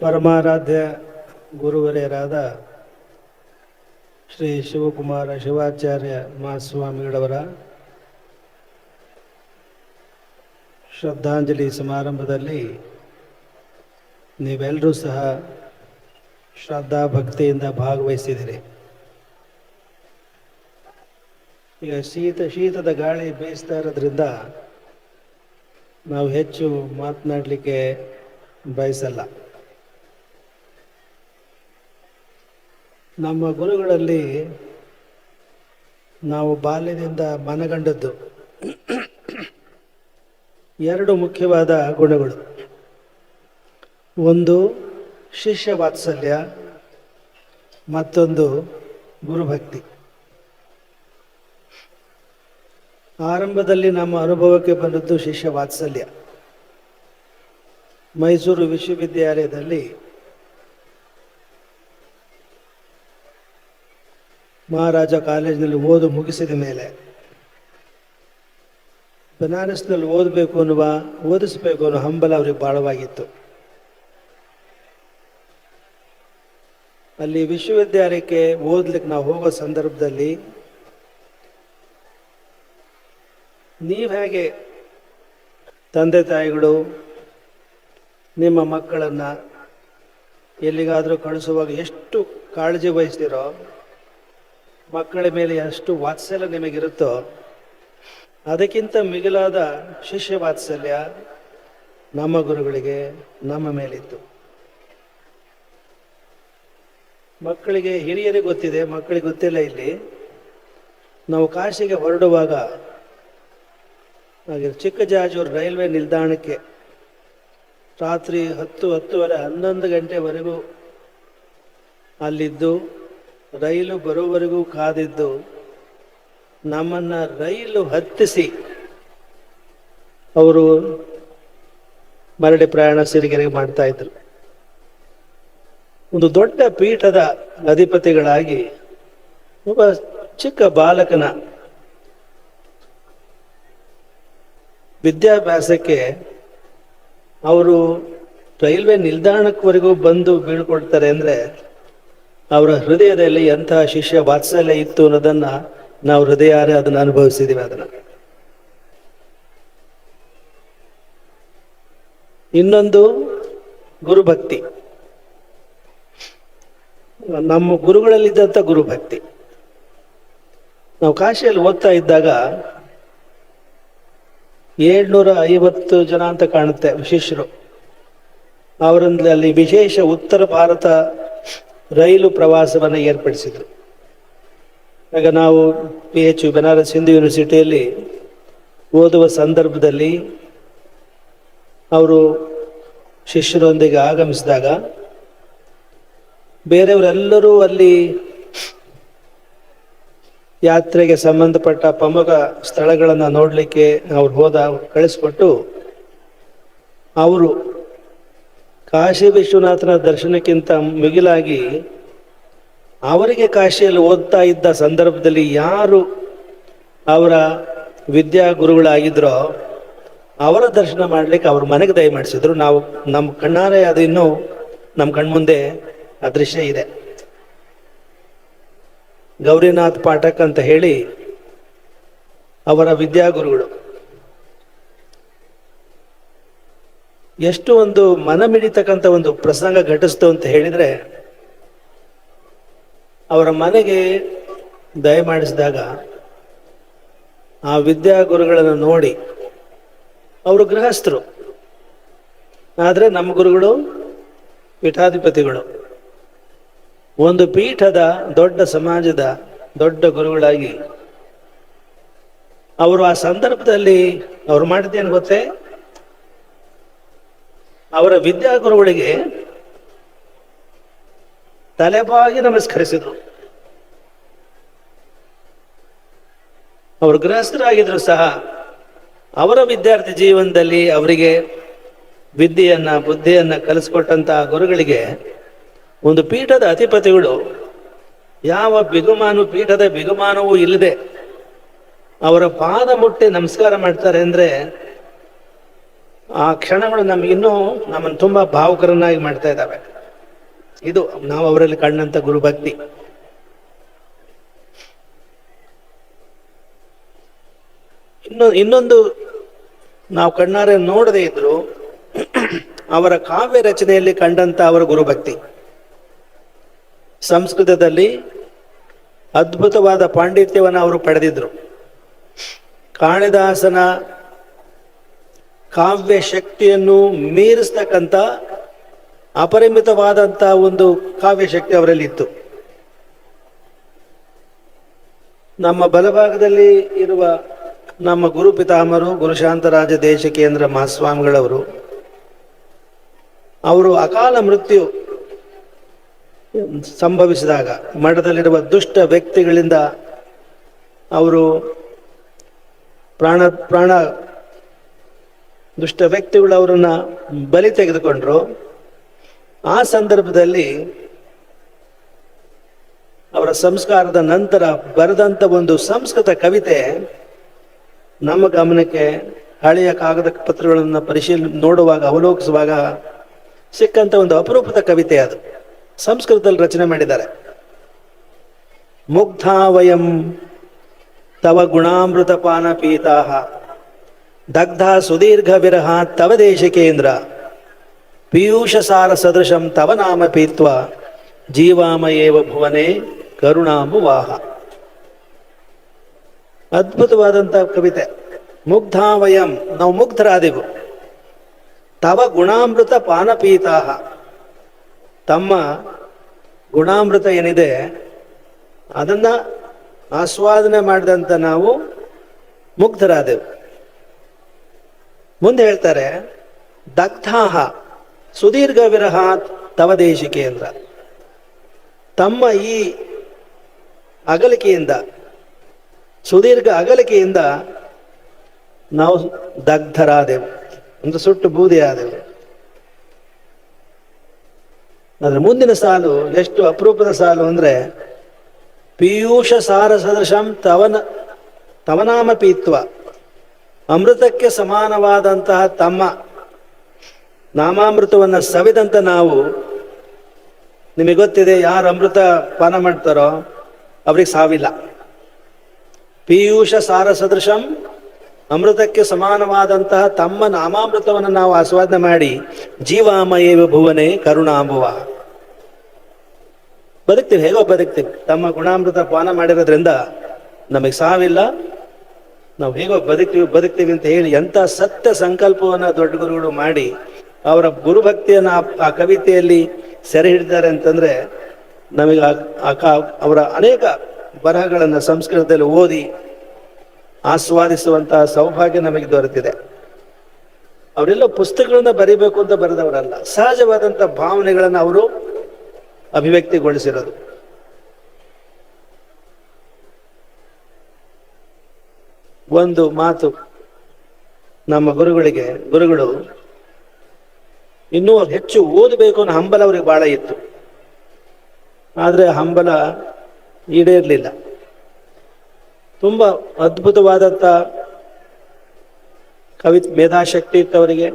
ಪರಮಾರಾಧ್ಯ ಗುರುವರೆಯರಾದ ಶ್ರೀ ಶಿವಕುಮಾರ ಶಿವಾಚಾರ್ಯ ಮಹಾಸ್ವಾಮಿಗಳವರ ಶ್ರದ್ಧಾಂಜಲಿ ಸಮಾರಂಭದಲ್ಲಿ ನೀವೆಲ್ಲರೂ ಸಹ ಶ್ರದ್ಧಾ ಭಕ್ತಿಯಿಂದ ಭಾಗವಹಿಸಿದಿರಿ ಈಗ ಶೀತ, ಶೀತದ ಗಾಳಿ ಬೇಯಿಸ್ತಾ ಇರೋದ್ರಿಂದ ನಾವು ಹೆಚ್ಚು ಮಾತನಾಡಲಿಕ್ಕೆ ಬಯಸಲ್ಲ. ನಮ್ಮ ಗುರುಗಳಲ್ಲಿ ನಾವು ಬಾಲ್ಯದಿಂದ ಮನಗಂಡದ್ದು ಎರಡು ಮುಖ್ಯವಾದ ಗುಣಗಳು. ಒಂದು ಶಿಷ್ಯ ವಾತ್ಸಲ್ಯ, ಮತ್ತೊಂದು ಗುರುಭಕ್ತಿ. ಆರಂಭದಲ್ಲಿ ನಮ್ಮ ಅನುಭವಕ್ಕೆ ಬಂದದ್ದು ಶಿಷ್ಯ ವಾತ್ಸಲ್ಯ. ಮೈಸೂರು ವಿಶ್ವವಿದ್ಯಾಲಯದಲ್ಲಿ ಮಹಾರಾಜ ಕಾಲೇಜಿನಲ್ಲಿ ಓದು ಮುಗಿಸಿದ ಮೇಲೆ ಬನಾರಸ್ನಲ್ಲಿ ಓದಬೇಕು ಅನ್ನುವ, ಓದಿಸ್ಬೇಕು ಅನ್ನೋ ಹಂಬಲ ಅವ್ರಿಗೆ ಬಾಳವಾಗಿತ್ತು. ಅಲ್ಲಿ ವಿಶ್ವವಿದ್ಯಾಲಯಕ್ಕೆ ಓದ್ಲಿಕ್ಕೆ ನಾವು ಹೋಗೋ ಸಂದರ್ಭದಲ್ಲಿ ನೀವು ಹೇಗೆ ತಂದೆ ತಾಯಿಗಳು ನಿಮ್ಮ ಮಕ್ಕಳನ್ನು ಎಲ್ಲಿಗಾದರೂ ಕಳಿಸುವಾಗ ಎಷ್ಟು ಕಾಳಜಿ ವಹಿಸ್ತೀರೋ ಮಕ್ಕಳ ಮೇಲೆ ಎಷ್ಟು ವಾತ್ಸಲ್ಯ ನಿಮಗಿರುತ್ತೋ, ಅದಕ್ಕಿಂತ ಮಿಗಿಲಾದ ಶಿಷ್ಯ ವಾತ್ಸಲ್ಯ ನಮ್ಮ ಗುರುಗಳಿಗೆ ನಮ್ಮ ಮೇಲಿತ್ತು. ಮಕ್ಕಳಿಗೆ ಹಿರಿಯರಿಗೆ ಗೊತ್ತಿದೆ, ಮಕ್ಕಳಿಗೆ ಗೊತ್ತಿಲ್ಲ ಇಲ್ಲಿ. ನಾವು ಕಾಶಿಗೆ ಹೊರಡುವಾಗ ಹಾಗೆ ಚಿಕ್ಕಜಾಜೂರು ರೈಲ್ವೆ ನಿಲ್ದಾಣಕ್ಕೆ ರಾತ್ರಿ ಹತ್ತು ಹತ್ತುವರೆ ಹನ್ನೊಂದು ಗಂಟೆವರೆಗೂ ಅಲ್ಲಿದ್ದು ರೈಲು ಬರೋವರೆಗೂ ಕಾದಿದ್ದು ನಮ್ಮನ್ನ ರೈಲು ಹತ್ತಿಸಿ ಅವರು ಮರಳಿ ಪ್ರಯಾಣ ಸಿರಿಗೆರೆಗೆ ಮಾಡ್ತಾ ಇದ್ರು. ಒಂದು ದೊಡ್ಡ ಪೀಠದ ಅಧಿಪತಿಗಳಾಗಿ ಒಬ್ಬ ಚಿಕ್ಕ ಬಾಲಕನ ವಿದ್ಯಾಭ್ಯಾಸಕ್ಕೆ ಅವರು ರೈಲ್ವೆ ನಿಲ್ದಾಣಕ್ಕವರೆಗೂ ಬಂದು ಬೀಳ್ಕೊಡ್ತಾರೆ ಅಂದ್ರೆ ಅವರ ಹೃದಯದಲ್ಲಿ ಎಂತಹ ಶಿಷ್ಯ ವಾತ್ಸಲ್ಯ ಇತ್ತು ಅನ್ನೋದನ್ನ ನಾವು ಹೃದಯಾರೆ ಅದನ್ನ ಅನುಭವಿಸಿದೀವಿ ಅದನ್ನ. ಇನ್ನೊಂದು ಗುರುಭಕ್ತಿ. ನಮ್ಮ ಗುರುಗಳಲ್ಲಿದ್ದಂಥ ಗುರುಭಕ್ತಿ. ನಾವು ಕಾಶಿಯಲ್ಲಿ ಓದ್ತಾ ಇದ್ದಾಗ ಏಳ್ನೂರ ಐವತ್ತು ಜನ ಅಂತ ಕಾಣುತ್ತೆ ಶಿಷ್ಯರು ಅವರಲ್ಲಿ ವಿಶೇಷ ಉತ್ತರ ಭಾರತ ರೈಲು ಪ್ರವಾಸವನ್ನು ಏರ್ಪಡಿಸಿದರು. ಆಗ ನಾವು B H U Banaras Hindu ಯೂನಿವರ್ಸಿಟಿಯಲ್ಲಿ ಓದುವ ಸಂದರ್ಭದಲ್ಲಿ ಅವರು ಶಿಷ್ಯರೊಂದಿಗೆ ಆಗಮಿಸಿದಾಗ ಬೇರೆಯವರೆಲ್ಲರೂ ಅಲ್ಲಿ ಯಾತ್ರೆಗೆ ಸಂಬಂಧಪಟ್ಟ ಪ್ರಮುಖ ಸ್ಥಳಗಳನ್ನು ನೋಡಲಿಕ್ಕೆ ಅವ್ರು ಹೋದ ಕಳಿಸ್ಕೊಟ್ಟು ಅವರು ಕಾಶಿ ವಿಶ್ವನಾಥನ ದರ್ಶನಕ್ಕಿಂತ ಮಿಗಿಲಾಗಿ ಅವರಿಗೆ ಕಾಶಿಯಲ್ಲಿ ಓದ್ತಾ ಇದ್ದ ಸಂದರ್ಭದಲ್ಲಿ ಯಾರು ಅವರ ವಿದ್ಯಾ ಗುರುಗಳಾಗಿದ್ರೋ ಅವರ ದರ್ಶನ ಮಾಡ್ಲಿಕ್ಕೆ ಅವ್ರ ಮನೆಗೆ ದಯ ಮಾಡಿಸಿದ್ರು. ನಾವು ನಮ್ಮ ಕಣ್ಣಾರೆ ಅದು ಇನ್ನೂ ನಮ್ಮ ಕಣ್ಮುಂದೆ ಆ ದೃಶ್ಯ ಇದೆ. ಗೌರಿನಾಥ್ ಪಾಠಕ್ ಅಂತ ಹೇಳಿ ಅವರ ವಿದ್ಯಾಗುರುಗಳು ಎಷ್ಟು ಒಂದು ಮನ ಮಿಡಿತಕ್ಕಂಥ ಒಂದು ಪ್ರಸಂಗ ಘಟಿಸ್ತು ಅಂತ ಹೇಳಿದ್ರೆ, ಅವರ ಮನೆಗೆ ದಯಮಾಡಿಸಿದಾಗ ಆ ವಿದ್ಯಾ ಗುರುಗಳನ್ನು ನೋಡಿ ಅವರು ಗೃಹಸ್ಥರು. ಆದರೆ ನಮ್ಮ ಗುರುಗಳು ಪೀಠಾಧಿಪತಿಗಳು. ಒಂದು ಪೀಠದ ದೊಡ್ಡ ಸಮಾಜದ ದೊಡ್ಡ ಗುರುಗಳಾಗಿ ಅವರು ಆ ಸಂದರ್ಭದಲ್ಲಿ ಅವ್ರು ಮಾಡಿದ್ದೇನು ಗೊತ್ತೇ? ಅವರ ವಿದ್ಯಾಗುರುಗಳಿಗೆ ತಲೆಬಾಗಿ ನಮಸ್ಕರಿಸಿದರು. ಅವರು ಗೃಹಸ್ಥರಾಗಿದ್ರು ಸಹ ಅವರ ವಿದ್ಯಾರ್ಥಿ ಜೀವನದಲ್ಲಿ ಅವರಿಗೆ ವಿದ್ಯೆಯನ್ನ, ಬುದ್ಧಿಯನ್ನ ಕಲಿಸ್ಕೊಟ್ಟಂತಹ ಗುರುಗಳಿಗೆ ಒಂದು ಪೀಠದ ಅಧಿಪತಿಗಳು, ಯಾವ ಬಿಗುಮಾನು, ಪೀಠದ ಬಿಗುಮಾನವೂ ಇಲ್ಲದೆ ಅವರ ಪಾದ ಮುಟ್ಟಿ ನಮಸ್ಕಾರ ಮಾಡ್ತಾರೆ ಅಂದ್ರೆ ಆ ಕ್ಷಣಗಳು ನಮಗಿನ್ನೂ ನಮ್ಮನ್ನು ತುಂಬಾ ಭಾವುಕರನ್ನಾಗಿ ಮಾಡ್ತಾ ಇದ್ದಾವೆ. ಇದು ನಾವು ಅವರಲ್ಲಿ ಕಂಡಂತ ಗುರುಭಕ್ತಿ ಇನ್ನು, ಇನ್ನೊಂದು ನಾವು ಕಣ್ಣಾರೆ ನೋಡದೇ ಇದ್ರು ಅವರ ಕಾವ್ಯ ರಚನೆಯಲ್ಲಿ ಕಂಡಂತ ಅವರ ಗುರುಭಕ್ತಿ ಸಂಸ್ಕೃತದಲ್ಲಿ ಅದ್ಭುತವಾದ ಪಾಂಡಿತ್ಯವನ್ನು ಅವರು ಪಡೆದಿದ್ರು. ಕಾಳಿದಾಸನ ಕಾವ್ಯ ಶಕ್ತಿಯನ್ನು ಮೀರಿಸ್ತಕ್ಕಂಥ ಅಪರಿಮಿತವಾದಂಥ ಒಂದು ಕಾವ್ಯ ಶಕ್ತಿ ಅವರಲ್ಲಿ ಇತ್ತು ನಮ್ಮ ಬಲಭಾಗದಲ್ಲಿ ಇರುವ ನಮ್ಮ ಗುರು ಪಿತಾಮರು ಗುರುಶಾಂತರಾಜ ದೇಶಕೇಂದ್ರ ಮಹಾಸ್ವಾಮಿಗಳವರು, ಅವರು ಅಕಾಲ ಮೃತ್ಯು ಸಂಭವಿಸಿದಾಗ, ಮಠದಲ್ಲಿರುವ ದುಷ್ಟ ವ್ಯಕ್ತಿಗಳಿಂದ ಅವರು ಪ್ರಾಣ ಪ್ರಾಣ ದುಷ್ಟ ವ್ಯಕ್ತಿಗಳು ಅವರನ್ನ ಬಲಿ ತೆಗೆದುಕೊಂಡ್ರು. ಆ ಸಂದರ್ಭದಲ್ಲಿ ಅವರ ಸಂಸ್ಕಾರದ ನಂತರ ಬರೆದಂತ ಒಂದು ಸಂಸ್ಕೃತ ಕವಿತೆ ನಮ್ಮ ಗಮನಕ್ಕೆ ಹಳೆಯ ಕಾಗದ ಪತ್ರಗಳನ್ನು ಪರಿಶೀಲನೆ ನೋಡುವಾಗ, ಅವಲೋಕಿಸುವಾಗ ಸಿಕ್ಕಂತ ಒಂದು ಅಪರೂಪದ ಕವಿತೆ ಅದು. ಸಂಸ್ಕೃತದಲ್ಲಿ ರಚನೆ ಮಾಡಿದ್ದಾರೆ. ಮುಗ್ಧಾವಯಂ ತವ ಗುಣಾಮೃತ ಪಾನ ಪೀತಾಹ ದಗ್ಧ ಸುದೀರ್ಘ ವಿರಹ ತವ ದೇಶಿಕೇಂದ್ರ ಪೀಯೂಷ ಸಾರ ಸದೃಶಂ ತವ ನಾಮ ಪೀತ್ವ. ಜೀವಾಮಯೇವ ಭುವನೆ ಕರುಣಾಂಬುವಾಹ ಅದ್ಭುತವಾದಂಥ ಕವಿತೆ. ಮುಗ್ಧಾವಯಂ. ನಾವು ಮುಗ್ಧರಾದೆವು. ತವ ಗುಣಾಮೃತ ಪಾನಪೀತಾಹ. ತಮ್ಮ ಗುಣಾಮೃತ ಏನಿದೆ, ಅದನ್ನ ಆಸ್ವಾದನೆ ಮಾಡಿದಂತ ನಾವು ಮುಗ್ಧರಾದೆವು. ಮುಂದೆ ಹೇಳ್ತಾರೆ, ದಗ್ಧಾಹ ಸುದೀರ್ಘ ವಿರಹ ತವ ದೇಶಿಕೇಂದ್ರ ತಮ್ಮ ಈ ಅಗಲಿಕೆಯಿಂದ, ಸುದೀರ್ಘ ಅಗಲಿಕೆಯಿಂದ ನಾವು ದಗ್ಧರಾದೆವು, ಅಂದ್ರೆ ಸುಟ್ಟು ಬೂದಿ ಆದೆವು ಅಂದ್ರೆ ಮುಂದಿನ ಸಾಲು ಎಷ್ಟು ಅಪರೂಪದ ಸಾಲು ಅಂದ್ರೆ, ಪೀಯೂಷ ಸಾರ ಸದೃಶಂ ತವನ, ತವನಾಮ ಪೀತ್ವ. ಅಮೃತಕ್ಕೆ ಸಮಾನವಾದಂತಹ ತಮ್ಮ ನಾಮಾಮೃತವನ್ನು ಸವಿದಂತ ನಾವು, ನಿಮಗೆ ಗೊತ್ತಿದೆ ಯಾರು ಅಮೃತ ಪಾನ ಮಾಡ್ತಾರೋ ಅವ್ರಿಗೆ ಸಾವಿಲ್ಲ. ಪೀಯೂಷ ಸಾರ ಸದೃಶಂ, ಅಮೃತಕ್ಕೆ ಸಮಾನವಾದಂತಹ ತಮ್ಮ ನಾಮಾಮೃತವನ್ನು ನಾವು ಆಸ್ವಾದನೆ ಮಾಡಿ ಜೀವಾಮಯ ಭುವನೆ ಕರುಣಾಂಬುವ ಬದುಕ್ತೀವಿ, ಹೇಗೋ ಬದುಕ್ತೀವಿ. ತಮ್ಮ ಗುಣಾಮೃತ ಪಾನ ಮಾಡಿರೋದ್ರಿಂದ ನಮಗೆ ಸಾವಿಲ್ಲ ನಾವು ಹೇಗೋ ಬದುಕ್ತೀವಿ ಬದುಕ್ತೀವಿ ಅಂತ ಹೇಳಿ ಎಂಥ ಸತ್ಯ ಸಂಕಲ್ಪವನ್ನ ದೊಡ್ಡ ಗುರುಗಳು ಮಾಡಿ ಅವರ ಗುರುಭಕ್ತಿಯನ್ನು ಆ- ಕವಿತೆಯಲ್ಲಿ ಸೆರೆ ಹಿಡಿದ್ದಾರೆ ಅಂತಂದ್ರೆ ನಮಗೆ ಅವರ ಅನೇಕ ಬರಹಗಳನ್ನು ಸಂಸ್ಕೃತದಲ್ಲಿ ಓದಿ ಆಸ್ವಾದಿಸುವಂತಹ ಸೌಭಾಗ್ಯ ನಮಗೆ ದೊರೆತಿದೆ. ಅವರೆಲ್ಲ ಪುಸ್ತಕಗಳನ್ನ ಬರಿಬೇಕು ಅಂತ ಬರೆದವರಲ್ಲ ಸಹಜವಾದಂಥ ಭಾವನೆಗಳನ್ನು ಅವರು ಅಭಿವ್ಯಕ್ತಿಗೊಳಿಸಿರೋದು. ಒಂದು ಮಾತು ನಮ್ಮ ಗುರುಗಳಿಗೆ, ಗುರುಗಳು, ಇನ್ನೂ ಹೆಚ್ಚು ಓದಬೇಕು ಅನ್ನೋ ಹಂಬಲ ಅವ್ರಿಗೆ ಬಹಳ ಇತ್ತು. ಆದರೆ ಹಂಬಲ ಈಡೇರಲಿಲ್ಲ. ತುಂಬ ಅದ್ಭುತವಾದಂಥ ಕವಿ ಮೇಧಾಶಕ್ತಿ ಇತ್ತು ಅವರಿಗೆ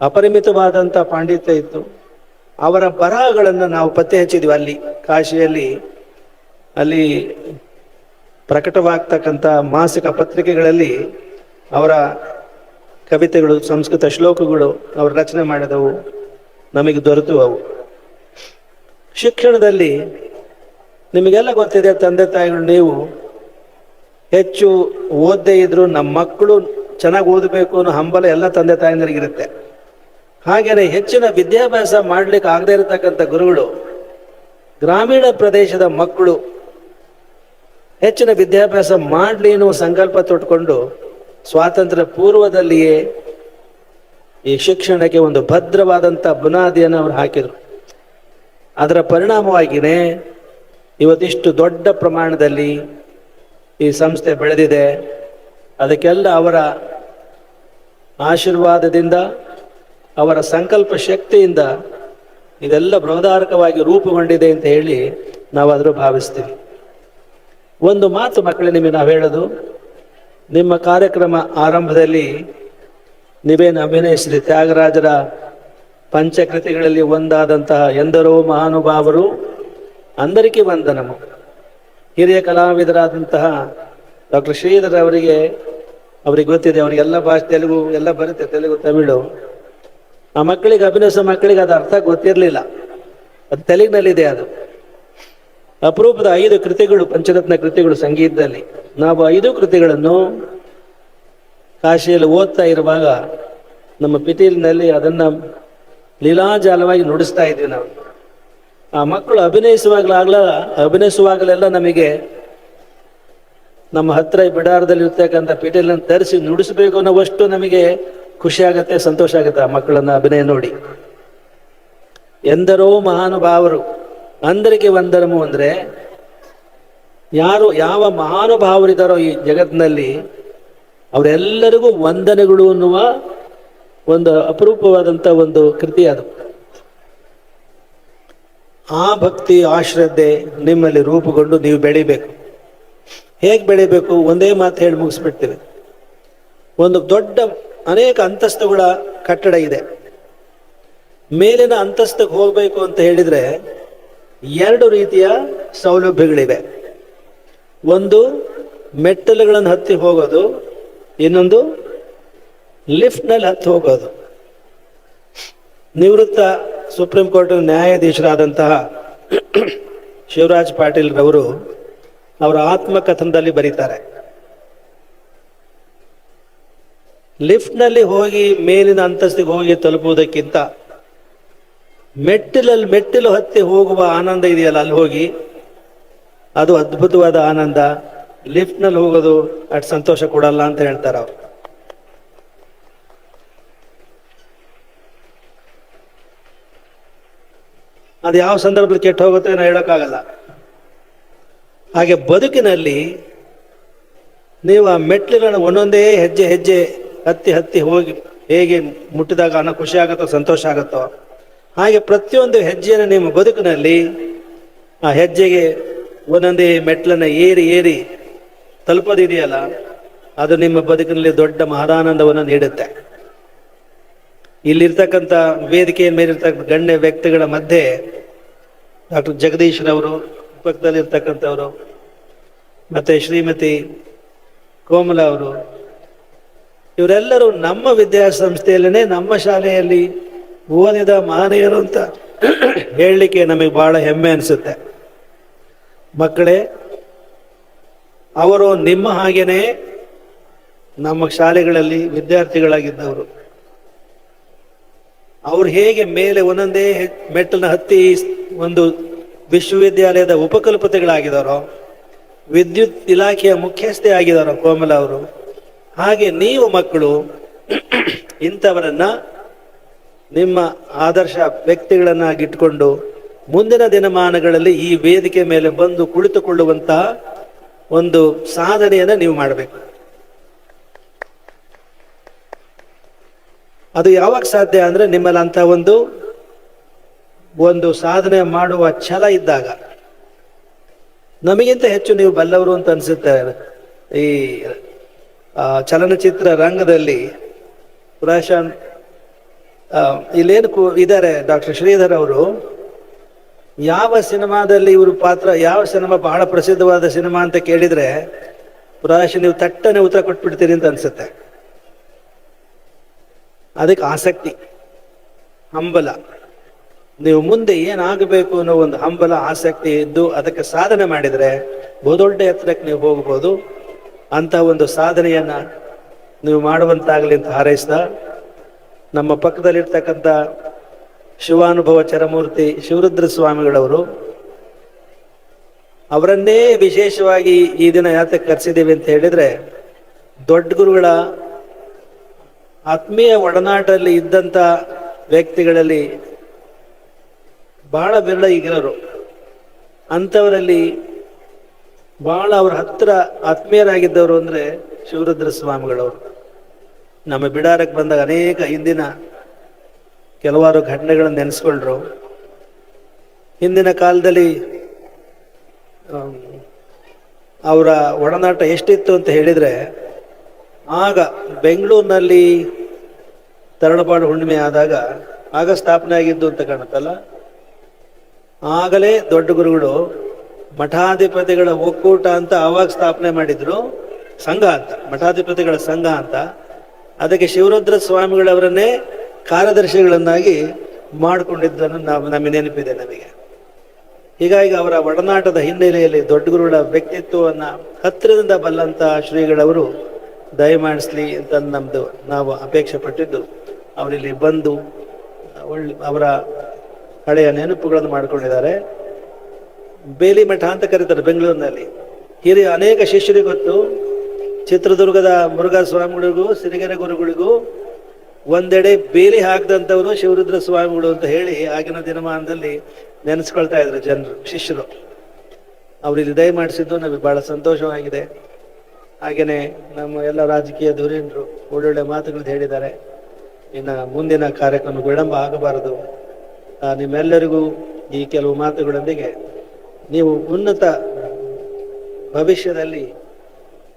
ಅಪರಿಮಿತವಾದಂಥ ಪಾಂಡಿತ್ಯ ಇತ್ತು. ಅವರ ಬರಹಗಳನ್ನು ನಾವು ಪತ್ತೆ ಹಚ್ಚಿದ್ವಿ ಅಲ್ಲಿ, ಕಾಶಿಯಲ್ಲಿ, ಅಲ್ಲಿ ಪ್ರಕಟವಾಗ್ತಕ್ಕಂಥ ಮಾಸಿಕ ಪತ್ರಿಕೆಗಳಲ್ಲಿ ಅವರ ಕವಿತೆಗಳು, ಸಂಸ್ಕೃತ ಶ್ಲೋಕಗಳು ಅವರು ರಚನೆ ಮಾಡಿದವು, ನಮಗೆ ದೊರೆತು ಅವು. ಶಿಕ್ಷಣದಲ್ಲಿ ನಿಮಗೆಲ್ಲ ಗೊತ್ತಿದೆ, ತಂದೆ ತಾಯಿಗಳು, ನೀವು ಹೆಚ್ಚು ಓದದೇ ಇದ್ರು ನಮ್ಮ ಮಕ್ಕಳು ಚೆನ್ನಾಗಿ ಓದಬೇಕು ಅನ್ನೋ ಹಂಬಲ ಎಲ್ಲ ತಂದೆ ತಾಯಂದಿರಿಗಿರುತ್ತೆ ಹಾಗೆಯೇ ಹೆಚ್ಚಿನ ವಿದ್ಯಾಭ್ಯಾಸ ಮಾಡ್ಲಿಕ್ಕೆ ಆಗದೇ ಇರತಕ್ಕಂಥ ಗುರುಗಳು ಗ್ರಾಮೀಣ ಪ್ರದೇಶದ ಮಕ್ಕಳು ಹೆಚ್ಚಿನ ವಿದ್ಯಾಭ್ಯಾಸ ಮಾಡಲಿ ಎನ್ನುವ ಸಂಕಲ್ಪ ತೊಟ್ಕೊಂಡು ಸ್ವಾತಂತ್ರ್ಯ ಪೂರ್ವದಲ್ಲಿಯೇ ಈ ಶಿಕ್ಷಣಕ್ಕೆ ಒಂದು ಭದ್ರವಾದಂಥ ಬುನಾದಿಯನ್ನು ಅವರು ಹಾಕಿದರು. ಅದರ ಪರಿಣಾಮವಾಗಿಯೇ ಇವತ್ತಿಷ್ಟು ದೊಡ್ಡ ಪ್ರಮಾಣದಲ್ಲಿ ಈ ಸಂಸ್ಥೆ ಬೆಳೆದಿದೆ. ಅದಕ್ಕೆಲ್ಲ ಅವರ ಆಶೀರ್ವಾದದಿಂದ, ಅವರ ಸಂಕಲ್ಪ ಶಕ್ತಿಯಿಂದ ಇದೆಲ್ಲ ಬೃಹದಾರಕವಾಗಿ ರೂಪುಗೊಂಡಿದೆ ಅಂತ ಹೇಳಿ ನಾವು ಭಾವಿಸ್ತೀವಿ. ಒಂದು ಮಾತು ಮಕ್ಕಳೇ ನಿಮಗೆ ನಾವು ಹೇಳೋದು. ನಿಮ್ಮ ಕಾರ್ಯಕ್ರಮ ಆರಂಭದಲ್ಲಿ ನೀವೇನು ಅಭಿನಯಿಸಿದ್ರಿ? ತ್ಯಾಗರಾಜರ ಪಂಚಕೃತಿಗಳಲ್ಲಿ ಒಂದಾದಂತಹ ಎಂದರೋ ಮಹಾನುಭಾವರು ಅಂದರಿಕೆ ವಂದನಮು ಹಿರಿಯ ಕಲಾವಿದರಾದಂತಹ ಡಾಕ್ಟರ್ ಶ್ರೀಧರ್ ಅವರಿಗೆ ಅವರಿಗೆ ಗೊತ್ತಿದೆ ಅವ್ರಿಗೆ ಎಲ್ಲ ಭಾಷೆ ತೆಲುಗು, ಎಲ್ಲ ಬರುತ್ತೆ ತೆಲುಗು, ತಮಿಳು. ಆ ಮಕ್ಕಳಿಗೆ ಅಭಿನಯಿಸೋ ಮಕ್ಕಳಿಗೆ ಅದು ಅರ್ಥ ಗೊತ್ತಿರಲಿಲ್ಲ. ಅದು ತೆಲುಗಿನಲ್ಲಿದೆ ಅದು. ಅಪರೂಪದ ಐದು ಕೃತಿಗಳು, ಪಂಚರತ್ನ ಕೃತಿಗಳು ಸಂಗೀತದಲ್ಲಿ. ನಾವು ಐದು ಕೃತಿಗಳನ್ನು ಕಾಶಿಯಲ್ಲಿ ಓದ್ತಾ ಇರುವಾಗ ನಮ್ಮ ಪಿಟೀಲಿನಲ್ಲಿ ಅದನ್ನ ಲೀಲಾಜಾಲವಾಗಿ ನುಡಿಸ್ತಾ ಇದ್ವಿ ನಾವು. ಆ ಮಕ್ಕಳು ಅಭಿನಯಿಸುವಾಗಲಾಗ್ಲ, ಅಭಿನಯಿಸುವಾಗಲೆಲ್ಲ ನಮಗೆ ನಮ್ಮ ಹತ್ರ ಬಿಡಾರದಲ್ಲಿ ಇರ್ತಕ್ಕಂಥ ಪಿಟೀಲನ್ನು ತರಿಸಿ ನುಡಿಸಬೇಕು ಅನ್ನೋವಷ್ಟು ನಮಗೆ ಖುಷಿ ಆಗುತ್ತೆ, ಸಂತೋಷ ಆಗುತ್ತೆ ಆ ಮಕ್ಕಳನ್ನ ಅಭಿನಯ ನೋಡಿ. ಎಂದರೋ ಮಹಾನುಭಾವರು ಅಂದರಿಗೆ ವಂದನಮು ಅಂದ್ರೆ ಯಾರು ಯಾವ ಮಹಾನುಭಾವರಿದ್ದಾರೋ ಈ ಜಗತ್ತಿನಲ್ಲಿ ಅವರೆಲ್ಲರಿಗೂ ವಂದನೆಗಳು ಅನ್ನುವ ಒಂದು ಅಪರೂಪವಾದಂಥ ಒಂದು ಕೃತಿ ಅದು. ಆ ಭಕ್ತಿ, ಆ ಶ್ರದ್ಧೆ ನಿಮ್ಮಲ್ಲಿ ರೂಪುಗೊಂಡು ನೀವು ಬೆಳಿಬೇಕು. ಹೇಗೆ ಬೆಳಿಬೇಕು? ಒಂದೇ ಮಾತು ಹೇಳಿ ಮುಗಿಸ್ಬಿಡ್ತೀವಿ ಒಂದು ದೊಡ್ಡ ಅನೇಕ ಅಂತಸ್ತುಗಳ ಕಟ್ಟಡ ಇದೆ. ಮೇಲಿನ ಅಂತಸ್ತಕ್ಕೆ ಹೋಗಬೇಕು ಅಂತ ಹೇಳಿದ್ರೆ ಎರಡು ರೀತಿಯ ಸೌಲಭ್ಯಗಳಿವೆ. ಒಂದು, ಮೆಟ್ಟಲುಗಳನ್ನು ಹತ್ತಿ ಹೋಗೋದು. ಇನ್ನೊಂದು, ಲಿಫ್ಟ್ನಲ್ಲಿ ಹತ್ತಿ ಹೋಗೋದು. ನಿವೃತ್ತ ಸುಪ್ರೀಂ ಕೋರ್ಟ್ ನ್ಯಾಯಾಧೀಶರಾದಂತಹ ಶಿವರಾಜ್ ಪಾಟೀಲ್ ರವರು ಅವರ ಆತ್ಮಕಥನದಲ್ಲಿ ಬರೀತಾರೆ. ಲಿಫ್ಟ್ನಲ್ಲಿ ಹೋಗಿ ಮೇಲಿನ ಅಂತಸ್ತಿಗೆ ಹೋಗಿ ತಲುಪುವುದಕ್ಕಿಂತ ಮೆಟ್ಟಿಲಲ್ಲಿ ಮೆಟ್ಟಿಲು ಹತ್ತಿ ಹೋಗುವ ಆನಂದ ಇದೆಯಲ್ಲ? ಅಲ್ಲಿ ಹೋಗಿ ಅದು ಅದ್ಭುತವಾದ ಆನಂದ. ಲಿಫ್ಟ್ನಲ್ಲಿ ಹೋಗೋದು ಅಷ್ಟು ಸಂತೋಷ ಕೊಡಲ್ಲ ಅಂತ ಹೇಳ್ತಾರೆ ಅವ್ರು. ಅದು ಯಾವ ಸಂದರ್ಭದಲ್ಲಿ ಕೆಟ್ಟ ಹೋಗುತ್ತೆ ಏನೋ ಹೇಳೋಕ್ಕಾಗಲ್ಲ. ಹಾಗೆ ಬದುಕಿನಲ್ಲಿ ನೀವು ಆ ಮೆಟ್ಟಿಲನ್ನು ಒಂದೊಂದೇ ಹೆಜ್ಜೆ ಹೆಜ್ಜೆ ಹತ್ತಿ ಹತ್ತಿ ಹೋಗಿ ಹೇಗೆ ಮುಟ್ಟಿದಾಗ ಅನ್ನೋ ಖುಷಿ ಆಗುತ್ತೋ ಸಂತೋಷ ಆಗುತ್ತೋ? ಹಾಗೆ ಪ್ರತಿಯೊಂದು ಹೆಜ್ಜೆಯನ್ನು ನಿಮ್ಮ ಬದುಕಿನಲ್ಲಿ ಆ ಹೆಜ್ಜೆಗೆ ಒಂದೊಂದೇ ಮೆಟ್ಲನ್ನು ಏರಿ ಏರಿ ತಲುಪೋದಿದೆಯಲ್ಲ, ಅದು ನಿಮ್ಮ ಬದುಕಿನಲ್ಲಿ ದೊಡ್ಡ ಮಹದಾನಂದವನ್ನು ನೀಡುತ್ತೆ. ಇಲ್ಲಿರ್ತಕ್ಕಂಥ ವೇದಿಕೆಯ ಮೇಲಿರ್ತಕ್ಕಂಥ ಗಣ್ಯ ವ್ಯಕ್ತಿಗಳ ಮಧ್ಯೆ ಡಾಕ್ಟರ್ ಜಗದೀಶ್ ರವರು ಪಕ್ಕದಲ್ಲಿರ್ತಕ್ಕಂಥವರು, ಮತ್ತೆ ಶ್ರೀಮತಿ ಕೋಮಲ ಅವರು, ಇವರೆಲ್ಲರೂ ನಮ್ಮ ವಿದ್ಯಾಸಂಸ್ಥೆಯಲ್ಲೇ, ನಮ್ಮ ಶಾಲೆಯಲ್ಲಿ ಓದಿದ ಮಹನೀಯರು ಅಂತ ಹೇಳಲಿಕ್ಕೆ ನಮಗೆ ಬಹಳ ಹೆಮ್ಮೆ ಅನಿಸುತ್ತೆ. ಮಕ್ಕಳೇ, ಅವರು ನಿಮ್ಮ ಹಾಗೇನೆ ನಮ್ಮ ಶಾಲೆಗಳಲ್ಲಿ ವಿದ್ಯಾರ್ಥಿಗಳಾಗಿದ್ದವರು. ಅವ್ರು ಹೇಗೆ ಮೇಲೆ ಒಂದೊಂದೇ ಮೆಟ್ಟಲನ್ನ ಹತ್ತಿ ಒಂದು ವಿಶ್ವವಿದ್ಯಾಲಯದ ಉಪಕಲ್ಪತೆಗಳಾಗಿದ್ದಾರೋ, ವಿದ್ಯುತ್ ಇಲಾಖೆಯ ಮುಖ್ಯಸ್ಥೆ ಆಗಿದ್ದಾರೋ ಕೋಮಲ ಅವರು, ಹಾಗೆ ನೀವು ಮಕ್ಕಳು, ಇಂಥವರನ್ನ ನಿಮ್ಮ ಆದರ್ಶ ವ್ಯಕ್ತಿಗಳನ್ನಾಗಿಟ್ಕೊಂಡು ಮುಂದಿನ ದಿನಮಾನಗಳಲ್ಲಿ ಈ ವೇದಿಕೆ ಮೇಲೆ ಬಂದು ಕುಳಿತುಕೊಳ್ಳುವಂತಹ ಒಂದು ಸಾಧನೆಯನ್ನ ನೀವು ಮಾಡಬೇಕು. ಅದು ಯಾವಾಗ ಸಾಧ್ಯ ಅಂದ್ರೆ ನಿಮ್ಮಲ್ಲಿ ಅಂತ ಒಂದು ಒಂದು ಸಾಧನೆ ಮಾಡುವ ಛಲ ಇದ್ದಾಗ. ನಮಗಿಂತ ಹೆಚ್ಚು ನೀವು ಬಲ್ಲವರು ಅಂತ ಅನ್ಸುತ್ತೆ. ಈ ಚಲನಚಿತ್ರ ರಂಗದಲ್ಲಿ ಪ್ರಾಶಾನ್ ಇಲ್ಲೇನು ಕು- ಇದ್ದಾರೆ ಡಾಕ್ಟರ್ ಶ್ರೀಧರ್ ಅವರು. ಯಾವ ಸಿನಿಮಾದಲ್ಲಿ ಇವರು ಪಾತ್ರ, ಯಾವ ಸಿನಿಮಾ ಬಹಳ ಪ್ರಸಿದ್ಧವಾದ ಸಿನಿಮಾ ಅಂತ ಕೇಳಿದ್ರೆ ಪ್ರಾಯಶಃ ನೀವು ತಟ್ಟನೆ ಉತ್ತರ ಕೊಟ್ಬಿಡ್ತೀರಿ ಅಂತ ಅನ್ಸುತ್ತೆ. ಅದಕ್ಕೆ ಆಸಕ್ತಿ, ಹಂಬಲ. ನೀವು ಮುಂದೆ ಏನಾಗಬೇಕು ಅನ್ನೋ ಒಂದು ಹಂಬಲ, ಆಸಕ್ತಿ ಇದ್ದು ಅದಕ್ಕೆ ಸಾಧನೆ ಮಾಡಿದರೆ ಬಹುದೊಡ್ಡ ಎತ್ತರಕ್ಕೆ ನೀವು ಹೋಗ್ಬೋದು. ಅಂತ ಒಂದು ಸಾಧನೆಯನ್ನ ನೀವು ಮಾಡುವಂತಾಗಲಿ ಅಂತ ಹಾರೈಸ್ತಾ ನಮ್ಮ ಪಕ್ಕದಲ್ಲಿರ್ತಕ್ಕಂಥ ಶಿವಾನುಭವ ಚರಮೂರ್ತಿ ಶಿವರುದ್ರ ಸ್ವಾಮಿಗಳವರು, ಅವರನ್ನೇ ವಿಶೇಷವಾಗಿ ಈ ದಿನ ಯಾತಕ್ಕೆ ಕರೆಸಿದ್ದೀವಿ ಅಂತ ಹೇಳಿದ್ರೆ, ದೊಡ್ಡ ಗುರುಗಳ ಆತ್ಮೀಯ ಒಡನಾಟದಲ್ಲಿ ಇದ್ದಂಥ ವ್ಯಕ್ತಿಗಳಲ್ಲಿ ಬಹಳ ವಿರಳ ಈಗಿರೋರು. ಅಂಥವರಲ್ಲಿ ಬಹಳ ಅವ್ರ ಹತ್ರ ಆತ್ಮೀಯರಾಗಿದ್ದವರು ಅಂದ್ರೆ ಶಿವರುದ್ರ ಸ್ವಾಮಿಗಳವರು. ನಮ್ಮ ಬಿಡಾರಕ್ಕೆ ಬಂದಾಗ ಅನೇಕ ಹಿಂದಿನ ಕೆಲವಾರು ಘಟನೆಗಳನ್ನು ನೆನೆಸ್ಕೊಂಡ್ರು ಹಿಂದಿನ ಕಾಲದಲ್ಲಿ ಅವರ ಒಡನಾಟ ಎಷ್ಟಿತ್ತು ಅಂತ ಹೇಳಿದರೆ, ಆಗ ಬೆಂಗಳೂರಿನಲ್ಲಿ ತರಳಬಾಡು ಹುಣ್ಣಿಮೆ ಆದಾಗ ಆಗ ಸ್ಥಾಪನೆ ಆಗಿದ್ದು ಅಂತ ಕಾಣುತ್ತಲ್ಲ? ಆಗಲೇ ದೊಡ್ಡ ಗುರುಗಳು ಮಠಾಧಿಪತಿಗಳ ಒಕ್ಕೂಟ ಅಂತ ಆವಾಗ ಸ್ಥಾಪನೆ ಮಾಡಿದ್ರು, ಸಂಘ ಅಂತ, ಮಠಾಧಿಪತಿಗಳ ಸಂಘ ಅಂತ. ಅದಕ್ಕೆ ಶಿವರುದ್ರ ಸ್ವಾಮಿಗಳವರನ್ನೇ ಕಾರ್ಯದರ್ಶಿಗಳನ್ನಾಗಿ ಮಾಡಿಕೊಂಡಿದ್ದನ್ನು ನಾವು ನಮಗೆ ನೆನಪಿದೆ ನಮಗೆ. ಹೀಗಾಗಿ ಅವರ ಒಡನಾಟದ ಹಿನ್ನೆಲೆಯಲ್ಲಿ ದೊಡ್ಡ ಗುರುಗಳ ವ್ಯಕ್ತಿತ್ವವನ್ನು ಹತ್ತಿರದಿಂದ ಬಲ್ಲಂತ ಶ್ರೀಗಳವರು ದಯಮಾಡಿಸ್ಲಿ ಅಂತ ನಮ್ದು ನಾವು ಅಪೇಕ್ಷೆ ಪಟ್ಟಿದ್ದು. ಅವರಿಲ್ಲಿ ಬಂದು, ಒಳ್ಳೆ ಅವರ ಹಳೆಯ ನೆನಪುಗಳನ್ನು ಮಾಡ್ಕೊಂಡಿದ್ದಾರೆ. ಬೇಲಿ ಮಠ ಅಂತ ಕರೀತಾರೆ ಬೆಂಗಳೂರಿನಲ್ಲಿ. ಹಿರಿಯ ಅನೇಕ ಶಿಷ್ಯರಿಗೆ ಗೊತ್ತು ಚಿತ್ರದುರ್ಗದ ಮುರುಘಾ ಸ್ವಾಮಿಗಳಿಗೂ ಸಿರಿಗೆರೆ ಗುರುಗಳಿಗೂ ಒಂದೆಡೆ ಬೇಲಿ ಹಾಕದಂಥವರು ಶಿವರುದ್ರ ಸ್ವಾಮಿಗಳು ಅಂತ ಹೇಳಿ ಆಗಿನ ದಿನಮಾನದಲ್ಲಿ ನೆನೆಸ್ಕೊಳ್ತಾ ಇದ್ರು ಜನರು, ಶಿಷ್ಯರು. ಅವ್ರು ಇಲ್ಲಿ ದಯ ಮಾಡಿಸಿದ್ದು ನಮಗೆ ಬಹಳ ಸಂತೋಷವಾಗಿದೆ. ಹಾಗೆಯೇ ನಮ್ಮ ಎಲ್ಲ ರಾಜಕೀಯ ಧುರೀಣರು ಒಳ್ಳೊಳ್ಳೆ ಮಾತುಗಳು ಹೇಳಿದ್ದಾರೆ. ಇನ್ನು ಮುಂದಿನ ಕಾರ್ಯಕ್ರಮ ವಿಳಂಬ ಆಗಬಾರದು. ನಿಮ್ಮೆಲ್ಲರಿಗೂ ಈ ಕೆಲವು ಮಾತುಗಳೊಂದಿಗೆ ನೀವು ಉನ್ನತ ಭವಿಷ್ಯದಲ್ಲಿ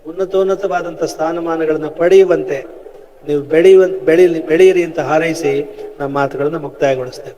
ಉನ್ನತೋನ್ನತವಾದಂಥ ಸ್ಥಾನಮಾನಗಳನ್ನು ಪಡೆಯುವಂತೆ ನೀವು ಬೆಳೆಯುವ ಬೆಳೆಯಲಿ ಬೆಳೆಯಿರಿ ಅಂತ ಹಾರೈಸಿ ನಮ್ಮ ಮಾತುಗಳನ್ನು ಮುಕ್ತಾಯಗೊಳಿಸ್ತೇವೆ.